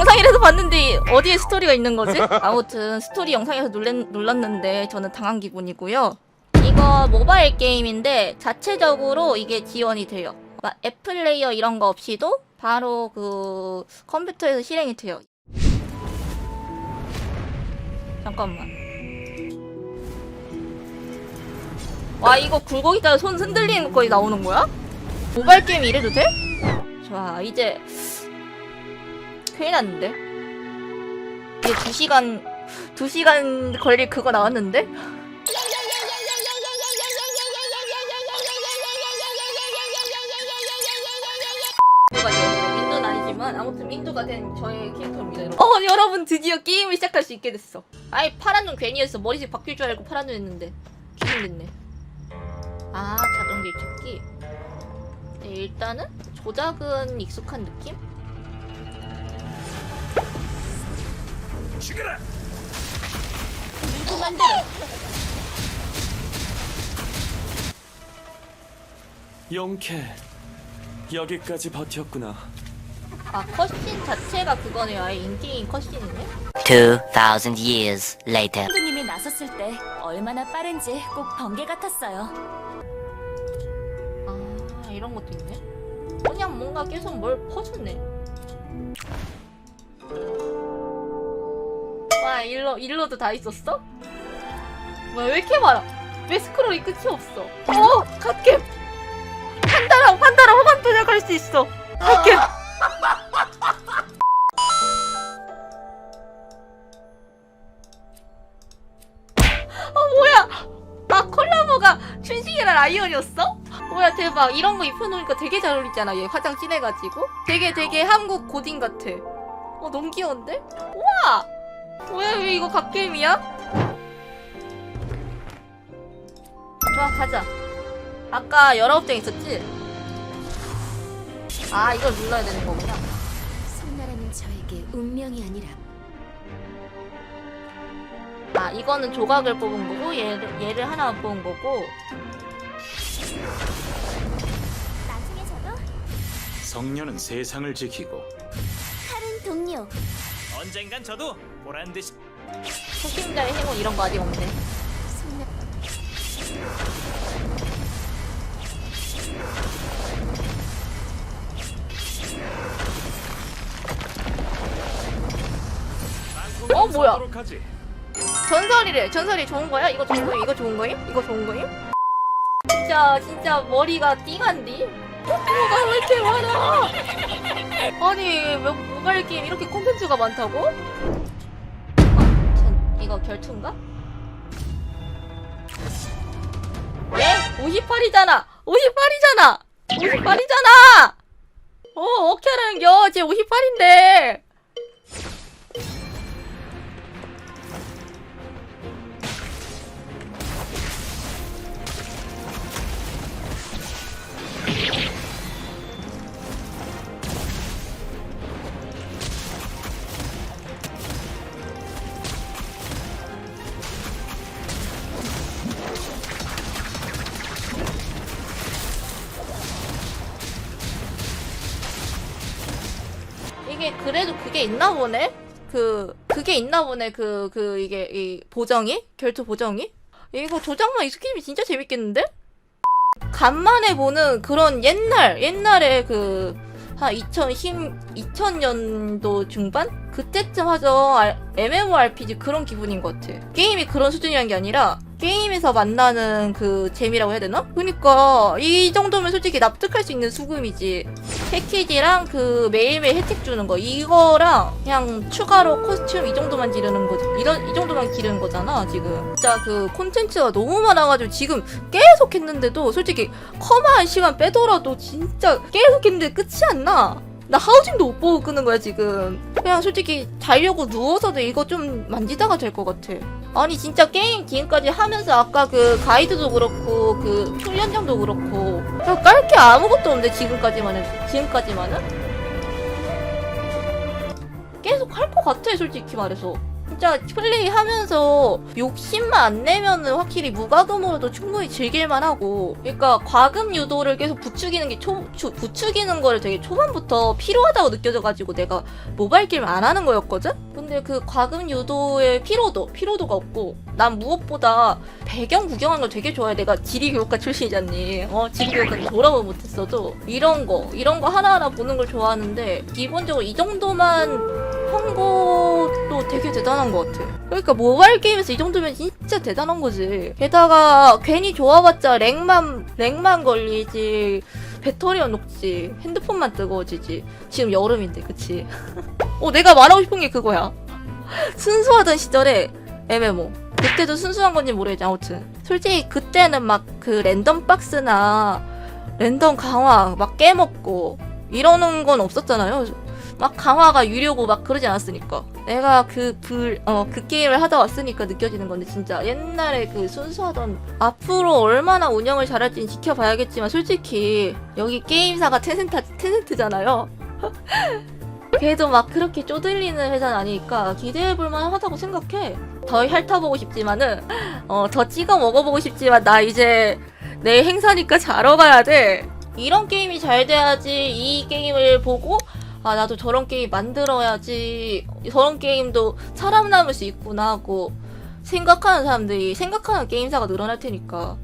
영상이라서 봤는데 어디에 스토리가 있는 거지? 아무튼 스토리 영상에서 놀랬, 놀랐는데 저는 당한 기분이고요. 이거 모바일 게임인데 자체적으로 이게 지원이 돼요. 막 앱 플레이어 이런 거 없이도 바로 그 컴퓨터에서 실행이 돼요. 잠깐만. 와 이거 굴곡 있다가 손 흔들리는 것까지 나오는 거야? 모바일 게임 이래도 돼? 좋아 이제 큰일 났는데 이제 2시간 2시간 걸릴 그거 나왔는데? 민두는 아니지만 아무튼 민두가 된 저의 캐릭터입니다 여러분. 어 여러분 드디어 게임을 시작할 수 있게 됐어 아이 파란 눈 괜히 했어 머리색 바뀔 줄 알고 파란 눈 했는데 기분됐네 아 자동길 찾기 네, 일단은 조작은 익숙한 느낌? 죽여라! 만대로 용케 여기까지 버텼구나. 아 컷신 자체가 그거네요 아예 인게임 컷신이네 2,000 years later. 선생님이 나섰을 때 얼마나 빠른지 꼭 번개 같았어요. 아 이런 것도 있네 그냥 뭔가 계속 뭘 퍼주네 와 일로 일로도 다 있었어? 뭐야 왜 이렇게 많아? 왜 스크롤이 끝이 없어? 어? 갓겜! 판다랑 판다랑 호감 도작할 수 있어. 갓겜! 어 뭐야? 아 콜라보가 춘식이랑 라이언이었어? 뭐야 대박. 이런 거 입혀놓으니까 되게 잘 어울리잖아 얘 화장 진해가지고. 되게 되게 한국 고딩 같아. 어 너무 귀여운데? 우와 뭐야 왜 이거 갓게임이야? 좋아 가자 아까 19장 있었지? 아 이걸 눌러야 되는 거구나 손나라는 저에게 운명이 아니라 아 이거는 조각을 뽑은 거고 얘를, 얘를 하나 뽑은 거고 나중에 저도 성녀는 세상을 지키고 다른 동료 언젠간 저도 보란 듯이 초심자의 행운 이런 거 아직 없네 어, 뭐야? 하도록 하지. 전설이래. 전설이 좋은 거야? 이거 좋은 거임? 이거 좋은 거임? 이거 좋은 거임? 진짜 진짜 머리가 띵한디? 뭐가 왜 이렇게 많아? 아니 왜 모바일 게임 이렇게 콘텐츠가 많다고? 어, 전 이거 결투인가? 예? 58이잖아. 58이잖아. 58이잖아. 어 어떻게 하라는겨? 쟤 58인데. 이게 그래도 그게 있나 보네? 그 그게 있나 보네 그그 이게 이 보정이 결투 보정이 이거 조작만 익숙해지면 진짜 재밌겠는데? 간만에 보는 그런 옛날 옛날에 그한 2010, 2000년도 중반 그때쯤 하죠. 알- MMORPG 그런 기분인 것 같아. 게임이 그런 수준이란 게 아니라 게임에서 만나는 그 재미라고 해야 되나? 그니까 이 정도면 솔직히 납득할 수 있는 수금이지. 패키지랑 그 매일매일 혜택 주는 거 이거랑 그냥 추가로 코스튬 이 정도만 지르는 거지 이런 이 정도만 기르는 거잖아 지금. 진짜 그 콘텐츠가 너무 많아가지고 지금 계속 했는데도 솔직히 커마 한 시간 빼더라도 진짜 계속 했는데 끝이 안 나 나 하우징도 못 보고 끄는 거야 지금. 그냥 솔직히 자려고 누워서도 이거 좀 만지다가 될 것 같아. 아니 진짜 게임 지금까지 하면서 아까 그 가이드도 그렇고 그 훈련장도 그렇고. 깔 게 아무것도 없는데 지금까지만 해 지금까지만은? 계속 할 것 같아 솔직히 말해서 진짜 플레이하면서 욕심만 안 내면은 확실히 무과금으로도 충분히 즐길만 하고. 그러니까 과금 유도를 계속 부추기는 게 초, 초- 부추기는 거를 되게 초반부터 필요하다고 느껴져가지고 내가 모바일 게임 안 하는 거였거든? 근데 그 과금 유도의 피로도 피로도가 없고 난 무엇보다 배경 구경하는 걸 되게 좋아해. 내가 지리교육과 출신이잖니. 어 지리교육과 졸업은 못했어도 이런 거 이런 거 하나하나 보는 걸 좋아하는데 기본적으로 이 정도만 한 것도 되게 대단한 것 같아. 그러니까 모바일 게임에서 이 정도면 진짜 대단한 거지. 게다가 괜히 좋아봤자 렉만 렉만 걸리지. 배터리가 녹지. 핸드폰만 뜨거워지지. 지금 여름인데, 그치? 어, 내가 말하고 싶은 게 그거야. 순수하던 시절에 MMO. 그때도 순수한 건지 모르겠지, 아무튼. 솔직히 그때는 막 그 랜덤 박스나 랜덤 강화 막 깨먹고 이러는 건 없었잖아요. 막 강화가 유료고 막 그러지 않았으니까. 내가 그 불, 어, 그 게임을 하다 왔으니까 느껴지는 건데, 진짜 옛날에 그 순수하던, 앞으로 얼마나 운영을 잘할지는 지켜봐야겠지만, 솔직히, 여기 게임사가 텐센트, 텐센트잖아요. 걔도 막 그렇게 쪼들리는 회사는 아니니까 기대해볼만 하다고 생각해. 더 핥아보고 싶지만은, 어, 더 찍어 먹어보고 싶지만, 나 이제 내 행사니까 자러 가야 돼. 이런 게임이 잘 돼야지 이 게임을 보고 아 나도 저런 게임 만들어야지. 저런 게임도 살아남을 수 있구나 하고 생각하는 사람들이 생각하는 게임사가 늘어날 테니까